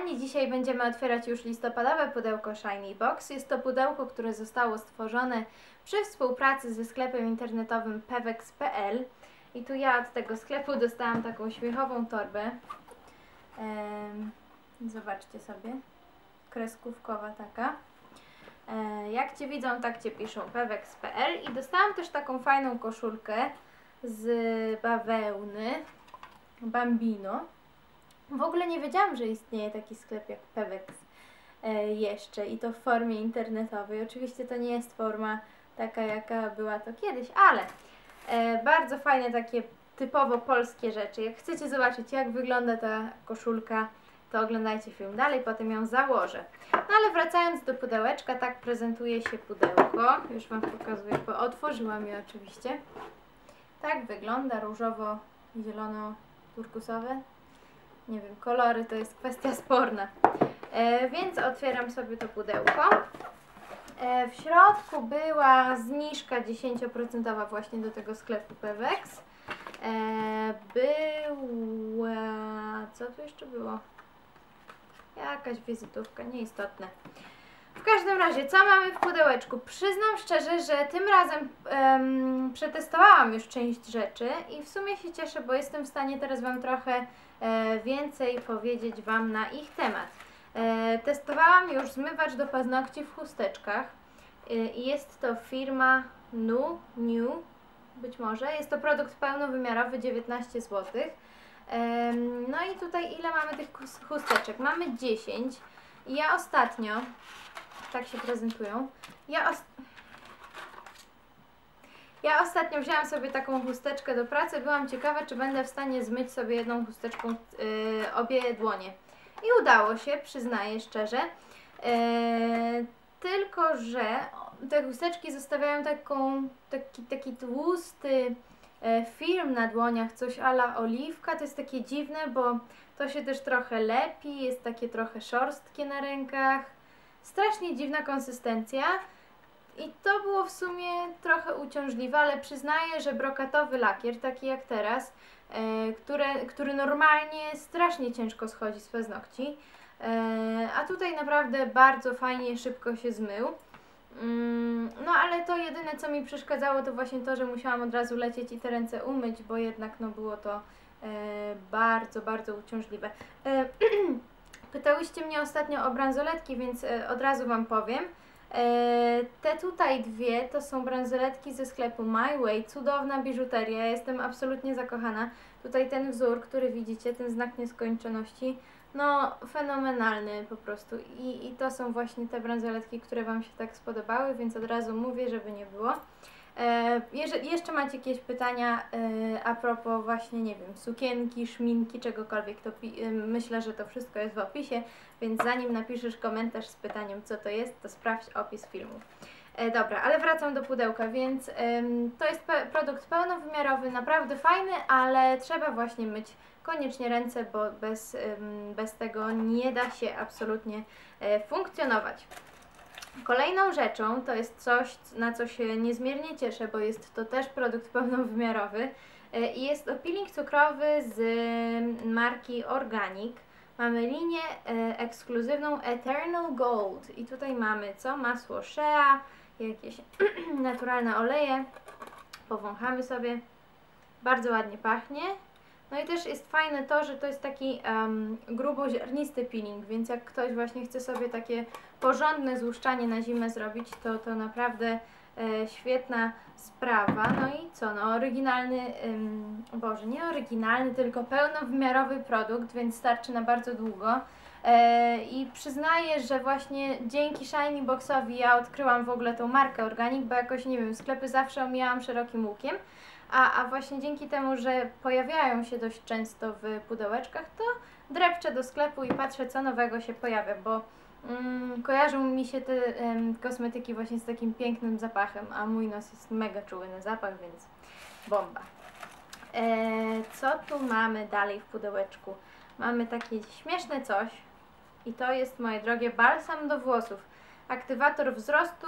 kochani, dzisiaj będziemy otwierać już listopadowe pudełko Shiny Box. Jest to pudełko, które zostało stworzone przy współpracy ze sklepem internetowym pewex.pl i tu ja od tego sklepu dostałam taką śmiechową torbę. Zobaczcie sobie, kreskówkowa taka. E, jak Cię widzą, tak Cię piszą pewex.pl i dostałam też taką fajną koszulkę z bawełny Bambino. W ogóle nie wiedziałam, że istnieje taki sklep jak Pewex e, jeszcze i to w formie internetowej. Oczywiście to nie jest forma taka, jaka była to kiedyś, ale e, bardzo fajne takie typowo polskie rzeczy. Jak chcecie zobaczyć, jak wygląda ta koszulka, to oglądajcie film dalej, potem ją założę. No ale wracając do pudełeczka, tak prezentuje się pudełko. Już Wam pokazuję, bo otworzyłam je oczywiście. Tak wygląda różowo-zielono-turkusowe. Nie wiem, kolory to jest kwestia sporna. E, więc otwieram sobie to pudełko. E, w środku była zniżka 10% właśnie do tego sklepu Pewex. E, była... co tu jeszcze było? Jakaś wizytówka, nieistotne. W każdym razie, co mamy w pudełeczku? Przyznam szczerze, że tym razem em, przetestowałam już część rzeczy i w sumie się cieszę, bo jestem w stanie teraz Wam trochę więcej powiedzieć Wam na ich temat. E, testowałam już zmywacz do paznokci w chusteczkach e, i jest to firma Nu, New, być może. Jest to produkt pełnowymiarowy, 19 zł. No i tutaj ile mamy tych chus- chusteczek? Mamy 10. I ja ostatnio tak się prezentują. Ja, os ja ostatnio wzięłam sobie taką chusteczkę do pracy. Byłam ciekawa, czy będę w stanie zmyć sobie jedną chusteczką yy, obie dłonie. I udało się, przyznaję szczerze. Yy, tylko, że te chusteczki zostawiają taką, taki, taki tłusty e, film na dłoniach, coś ala oliwka. To jest takie dziwne, bo to się też trochę lepi, jest takie trochę szorstkie na rękach. Strasznie dziwna konsystencja. I to było w sumie trochę uciążliwe, ale przyznaję, że brokatowy lakier, taki jak teraz, e, które, który normalnie strasznie ciężko schodzi z paznokci, e, a tutaj naprawdę bardzo fajnie, szybko się zmył. Mm, No ale to jedyne co mi przeszkadzało to właśnie to, że musiałam od razu lecieć i te ręce umyć, bo jednak no było to e, bardzo, bardzo uciążliwe. Pytałyście mnie ostatnio o bransoletki, więc od razu Wam powiem. E, te tutaj dwie to są bransoletki ze sklepu My Way, cudowna biżuteria, jestem absolutnie zakochana. Tutaj ten wzór, który widzicie, ten znak nieskończoności, no fenomenalny po prostu I, i to są właśnie te bransoletki, które Wam się tak spodobały, więc od razu mówię, żeby nie było. E, jeżeli jeszcze macie jakieś pytania e, a propos właśnie, nie wiem, sukienki, szminki, czegokolwiek, to e, myślę, że to wszystko jest w opisie, więc zanim napiszesz komentarz z pytaniem, co to jest, to sprawdź opis filmu. Dobra, ale wracam do pudełka, więc to jest pe- produkt pełnowymiarowy, naprawdę fajny, ale trzeba właśnie myć koniecznie ręce, bo bez, bez tego nie da się absolutnie funkcjonować. Kolejną rzeczą to jest coś, na co się niezmiernie cieszę, bo jest to też produkt pełnowymiarowy e, i jest to peeling cukrowy z marki Organic. Mamy linię e, ekskluzywną Eternal Gold i tutaj mamy co? Masło shea, jakieś naturalne oleje. Powąchamy sobie. Bardzo ładnie pachnie. No i też jest fajne to, że to jest taki um, gruboziarnisty peeling, więc jak ktoś właśnie chce sobie takie porządne złuszczanie na zimę zrobić, to to naprawdę e, świetna sprawa. No i co, no oryginalny, ym, Boże, nie oryginalny, tylko pełnowymiarowy produkt, więc starczy na bardzo długo. E, I przyznaję, że właśnie dzięki Shiny Boxowi ja odkryłam w ogóle tą markę Organic, bo jakoś, nie wiem, sklepy zawsze omijałam szerokim łukiem. A, a właśnie dzięki temu, że pojawiają się dość często w pudełeczkach, to drepczę do sklepu i patrzę, co nowego się pojawia, bo mm, kojarzą mi się te em, kosmetyki właśnie z takim pięknym zapachem, a mój nos jest mega czuły na zapach, więc bomba. E, co tu mamy dalej w pudełeczku? Mamy takie śmieszne coś i to jest, moje drogie, balsam do włosów. Aktywator wzrostu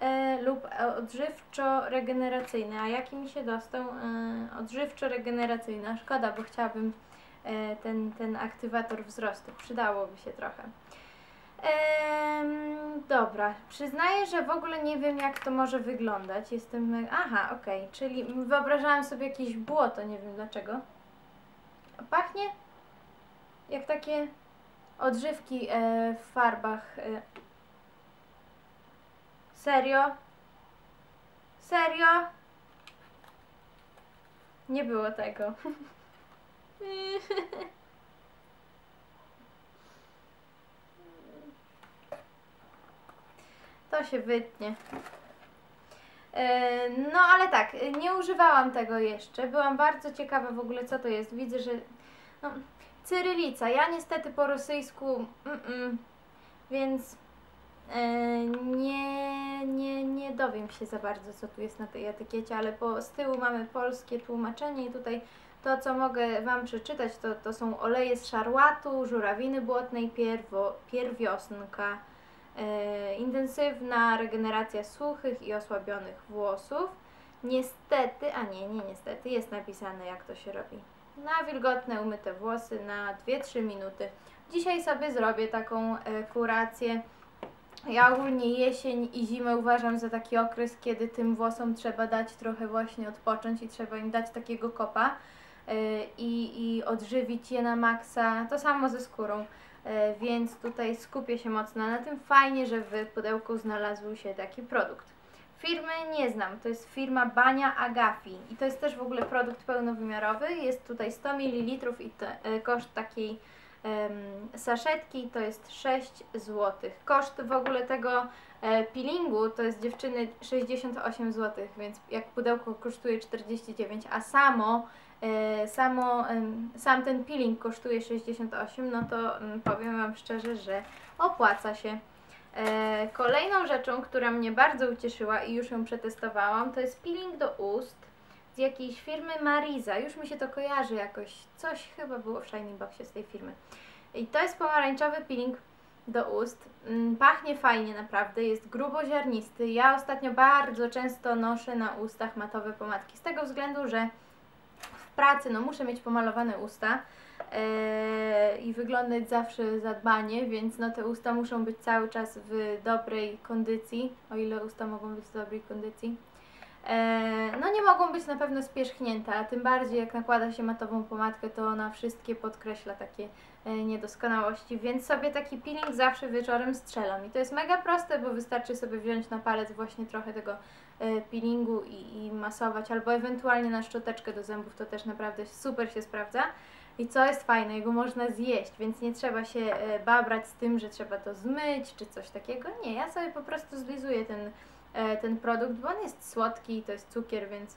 e, lub odżywczo-regeneracyjny. A jaki mi się dostał? E, odżywczo-regeneracyjny. Szkoda, bo chciałabym e, ten, ten aktywator wzrostu. Przydałoby się trochę. Ehm, dobra, przyznaję, że w ogóle nie wiem jak to może wyglądać. Jestem. Aha, okej, czyli wyobrażałam sobie jakieś błoto, nie wiem dlaczego. Pachnie jak takie odżywki e, w farbach. E. Serio? Serio? Nie było tego. To się wytnie. E, No ale tak, nie używałam tego jeszcze. Byłam bardzo ciekawa w ogóle co to jest. Widzę, że no, cyrylica. Ja niestety po rosyjsku mm -mm, więc e, nie, nie, nie dowiem się za bardzo co tu jest na tej etykiecie, ale po, z tyłu mamy polskie tłumaczenie i tutaj to co mogę Wam przeczytać to, to są oleje z szarłatu, żurawiny błotnej, pierwo, pierwiosnka, e, intensywna regeneracja suchych i osłabionych włosów. Niestety, a nie, nie niestety, jest napisane jak to się robi. Na wilgotne, umyte włosy na 2-3 minuty. Dzisiaj sobie zrobię taką e, kurację. Ja ogólnie jesień i zimę uważam za taki okres, kiedy tym włosom trzeba dać trochę właśnie odpocząć i trzeba im dać takiego kopa e, i, i odżywić je na maksa. To samo ze skórą. E, więc tutaj skupię się mocno na tym. Fajnie, że w pudełku znalazł się taki produkt. Firmy nie znam, to jest firma Bania Agafi i to jest też w ogóle produkt pełnowymiarowy. Jest tutaj 100 ml i to, e, koszt takiej saszetki to jest 6 zł. Koszt w ogóle tego e, peelingu to jest dziewczyny 68 zł, więc jak pudełko kosztuje 49, a samo E, samo, sam ten peeling kosztuje 68, no to mm, powiem Wam szczerze, że opłaca się. E, kolejną rzeczą, która mnie bardzo ucieszyła i już ją przetestowałam, to jest peeling do ust z jakiejś firmy Mariza. Już mi się to kojarzy jakoś, coś chyba było w Shiny Boxie z tej firmy. I to jest pomarańczowy peeling do ust. Mm, pachnie fajnie naprawdę, jest gruboziarnisty. Ja ostatnio bardzo często noszę na ustach matowe pomadki z tego względu, że pracy, no muszę mieć pomalowane usta e, i wyglądać zawsze zadbanie, więc no te usta muszą być cały czas w dobrej kondycji, o ile usta mogą być w dobrej kondycji. E, no nie mogą być na pewno spierzchnięte, a tym bardziej jak nakłada się matową pomadkę, to ona wszystkie podkreśla takie e, niedoskonałości, więc sobie taki peeling zawsze wieczorem strzelam i to jest mega proste, bo wystarczy sobie wziąć na palec właśnie trochę tego e, peelingu i, i masować, albo ewentualnie na szczoteczkę do zębów, to też naprawdę super się sprawdza. I co jest fajne, jego można zjeść, więc nie trzeba się babrać z tym, że trzeba to zmyć czy coś takiego. Nie, ja sobie po prostu zlizuję ten ten produkt, bo on jest słodki, to jest cukier, więc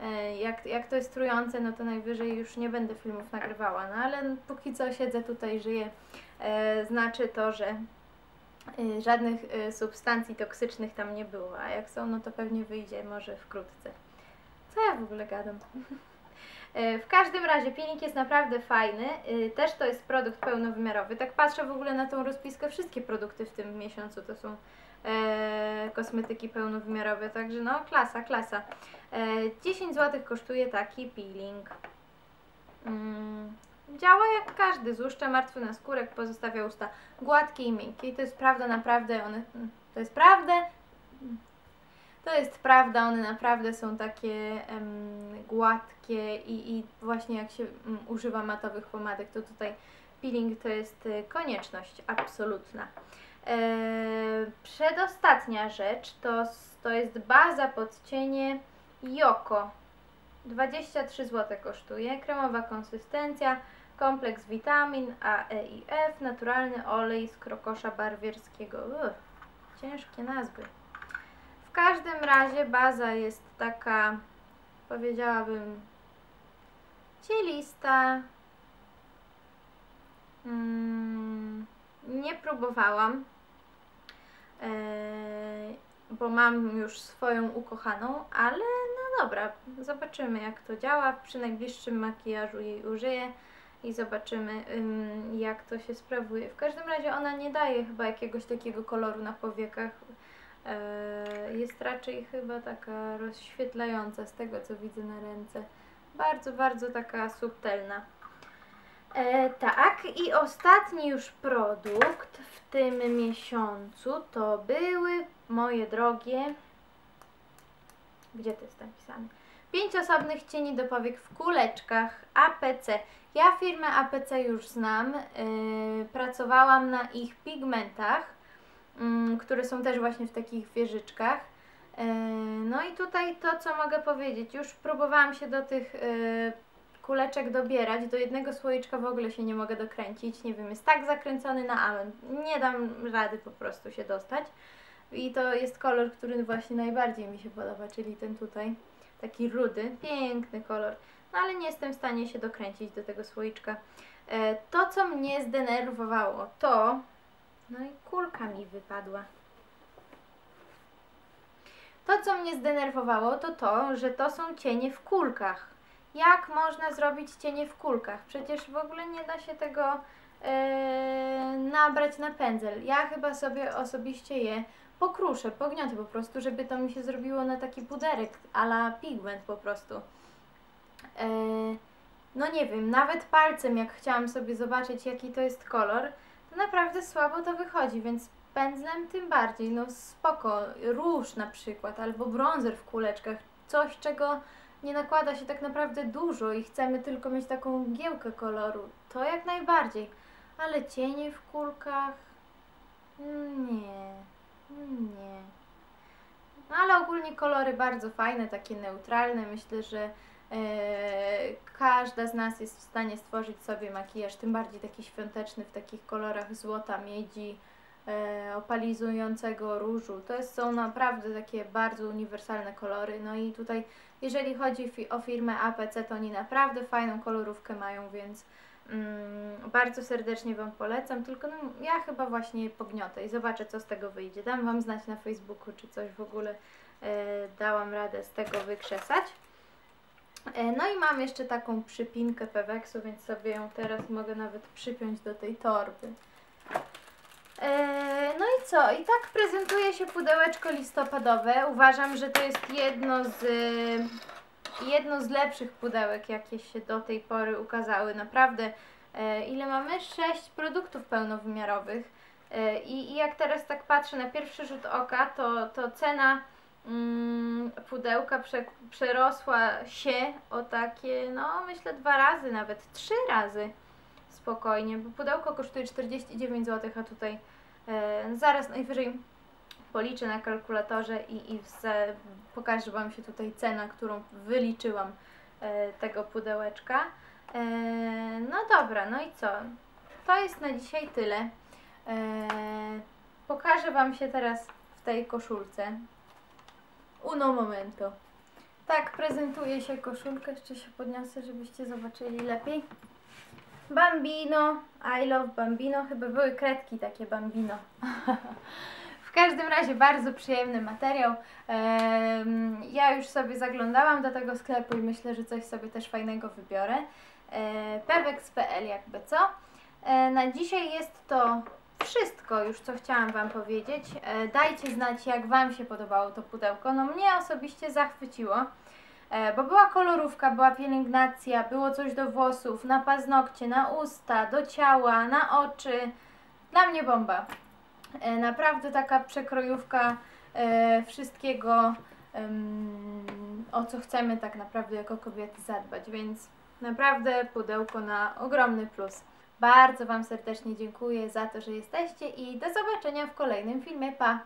e, jak, jak to jest trujące, no to najwyżej już nie będę filmów nagrywała, no ale póki co siedzę tutaj, żyję, e, znaczy to, że żadnych substancji toksycznych tam nie było, a jak są, no to pewnie wyjdzie może wkrótce. Co ja w ogóle gadam? W każdym razie peeling jest naprawdę fajny, też to jest produkt pełnowymiarowy. Tak patrzę w ogóle na tą rozpiskę, wszystkie produkty w tym miesiącu to są e, kosmetyki pełnowymiarowe, także no klasa, klasa. E, 10 zł kosztuje taki peeling. Mm, działa jak każdy, złuszcza martwy na skórek, pozostawia usta gładkie i miękkie i to jest prawda, naprawdę one, mm, to jest prawda, to jest prawda, one naprawdę są takie em, gładkie i, i właśnie jak się um, używa matowych pomadek, to tutaj peeling to jest y, konieczność absolutna. Eee, przedostatnia rzecz to, to jest baza pod cienie Joko. 23 zł kosztuje. Kremowa konsystencja, kompleks witamin A, E i F, naturalny olej z krokosza barwierskiego. Uch, ciężkie nazwy. W każdym razie baza jest taka, powiedziałabym, cielista. Mm, nie próbowałam. Yy, bo mam już swoją ukochaną, ale no dobra, zobaczymy jak to działa. Przy najbliższym makijażu jej użyję i zobaczymy jak to się sprawuje. W każdym razie ona nie daje chyba jakiegoś takiego koloru na powiekach. Yy, jest raczej chyba taka rozświetlająca z tego co widzę na ręce. Bardzo, bardzo taka subtelna. E, tak, i ostatni już produkt w tym miesiącu to były, moje drogie, gdzie to jest napisane? Pięć osobnych cieni do powiek w kuleczkach APC. Ja firmę APC już znam, yy, pracowałam na ich pigmentach, yy, które są też właśnie w takich wieżyczkach. Yy, no i tutaj to, co mogę powiedzieć, już próbowałam się do tych yy, kuleczek dobierać. Do jednego słoiczka w ogóle się nie mogę dokręcić. Nie wiem, jest tak zakręcony na amen. Nie dam rady po prostu się dostać. I to jest kolor, który właśnie najbardziej mi się podoba, czyli ten tutaj. Taki rudy, piękny kolor. No ale nie jestem w stanie się dokręcić do tego słoiczka. E, to, co mnie zdenerwowało, to... No i kulka mi wypadła. To, co mnie zdenerwowało, to to, że to są cienie w kulkach. Jak można zrobić cienie w kulkach? Przecież w ogóle nie da się tego e, nabrać na pędzel. Ja chyba sobie osobiście je pokruszę, pogniotę po prostu, żeby to mi się zrobiło na taki puderek, ala pigment po prostu. E, no nie wiem, nawet palcem jak chciałam sobie zobaczyć jaki to jest kolor, to naprawdę słabo to wychodzi, więc pędzlem tym bardziej, no spoko, róż na przykład, albo bronzer w kuleczkach, coś czego nie nakłada się tak naprawdę dużo i chcemy tylko mieć taką mgiełkę koloru, to jak najbardziej, ale cienie w kulkach, nie, nie. No ale ogólnie kolory bardzo fajne, takie neutralne, myślę, że e, każda z nas jest w stanie stworzyć sobie makijaż, tym bardziej taki świąteczny w takich kolorach złota, miedzi, opalizującego różu. To jest, są naprawdę takie bardzo uniwersalne kolory. No i tutaj, jeżeli chodzi fi o firmę APC, to oni naprawdę fajną kolorówkę mają, więc mm, bardzo serdecznie Wam polecam. Tylko no, ja chyba właśnie pogniotę i zobaczę, co z tego wyjdzie. Dam Wam znać na Facebooku, czy coś w ogóle e, dałam radę z tego wykrzesać. E, no i mam jeszcze taką przypinkę Peweksu, więc sobie ją teraz mogę nawet przypiąć do tej torby. E, no i co? I tak prezentuje się pudełeczko listopadowe. Uważam, że to jest jedno z, jedno z lepszych pudełek, jakie się do tej pory ukazały. Naprawdę, e, ile mamy? Sześć produktów pełnowymiarowych. I, I jak teraz tak patrzę na pierwszy rzut oka, to, to cena mm, pudełka prze, przerosła się o takie, no myślę dwa razy, nawet trzy razy spokojnie, bo pudełko kosztuje 49 zł, a tutaj zaraz najwyżej policzę na kalkulatorze i, i pokażę Wam się tutaj cena, którą wyliczyłam e, tego pudełeczka. E, no dobra, no i co? To jest na dzisiaj tyle. E, pokażę Wam się teraz w tej koszulce. Uno momento. Tak prezentuje się koszulka. Jeszcze się podniosę, żebyście zobaczyli lepiej. Bambino, I love Bambino, chyba były kredki takie Bambino. w każdym razie bardzo przyjemny materiał. Ja już sobie zaglądałam do tego sklepu i myślę, że coś sobie też fajnego wybiorę. E, Pewex.pl jakby co. E, na dzisiaj jest to wszystko już, co chciałam Wam powiedzieć. E, dajcie znać, jak Wam się podobało to pudełko. No mnie osobiście zachwyciło. E, bo była kolorówka, była pielęgnacja, było coś do włosów, na paznokcie, na usta, do ciała, na oczy. Dla mnie bomba. E, naprawdę taka przekrojówka e, wszystkiego, o co chcemy tak naprawdę jako kobiety zadbać, więc naprawdę pudełko na ogromny plus. Bardzo Wam serdecznie dziękuję za to, że jesteście i do zobaczenia w kolejnym filmie. Pa!